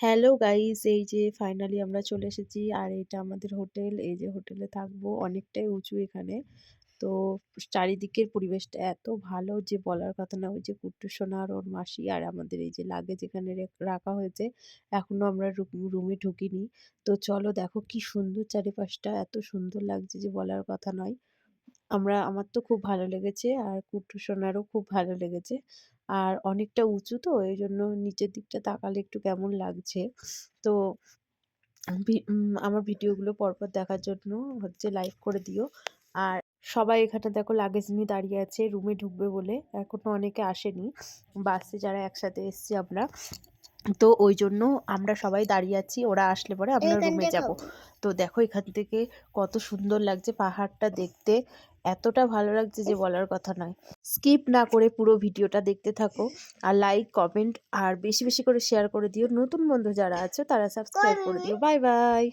Hello guys এই যে finally আমরা চলে এসেছি। আর এটা আমাদের হোটেল এই যে হোটেলে থাকব অনেকটাই উঁচু এখানে। তো চারিদিকের পরিবেশটা এত ভালো যে বলার কথা না, ওই যে কুট্টু সোনা আর ওর মাসি আর আমাদের এই যে লাগেজ এখানে রাখা হয়েছে। এখনও আমরা রুমে ঢুকিনি। তো চলো দেখো কি সুন্দর চারিপাশটা, এত সুন্দর লাগছে যে বলার কথা নয়। আমরা আমার তো খুব ভালো লেগেছে আর কুট্টু সোনারও খুব ভালো লেগেছে। আর অনেকটা উঁচু তো এই জন্য নিচের দিকটা তাকালে একটু কেমন লাগছে। তো আমার ভিডিওগুলো পরপর দেখার জন্য হচ্ছে লাইক করে দিও। আর সবাই এখানে দেখো লাগেজ নিয়ে দাঁড়িয়ে আছে রুমে ঢুকবে বলে। এখনও অনেকে আসেনি। বাসে যারা একসাথে এসছি আমরা। তো ওই জন্য আমরা সবাই দাঁড়িয়ে আছি ওরা আসলে পরে আমরা রুমে যাব। তো দেখো এখান থেকে কত সুন্দর লাগছে পাহাড়টা দেখতে। এতটা ভালো লাগছে যে বলার কথা নয়। স্কিপ না করে পুরো ভিডিওটা দেখতে থাকো আর লাইক কমেন্ট আর বেশি বেশি করে শেয়ার করে দিও। নতুন বন্ধু যারা আছে তারা সাবস্ক্রাইব করে দিও। Bye bye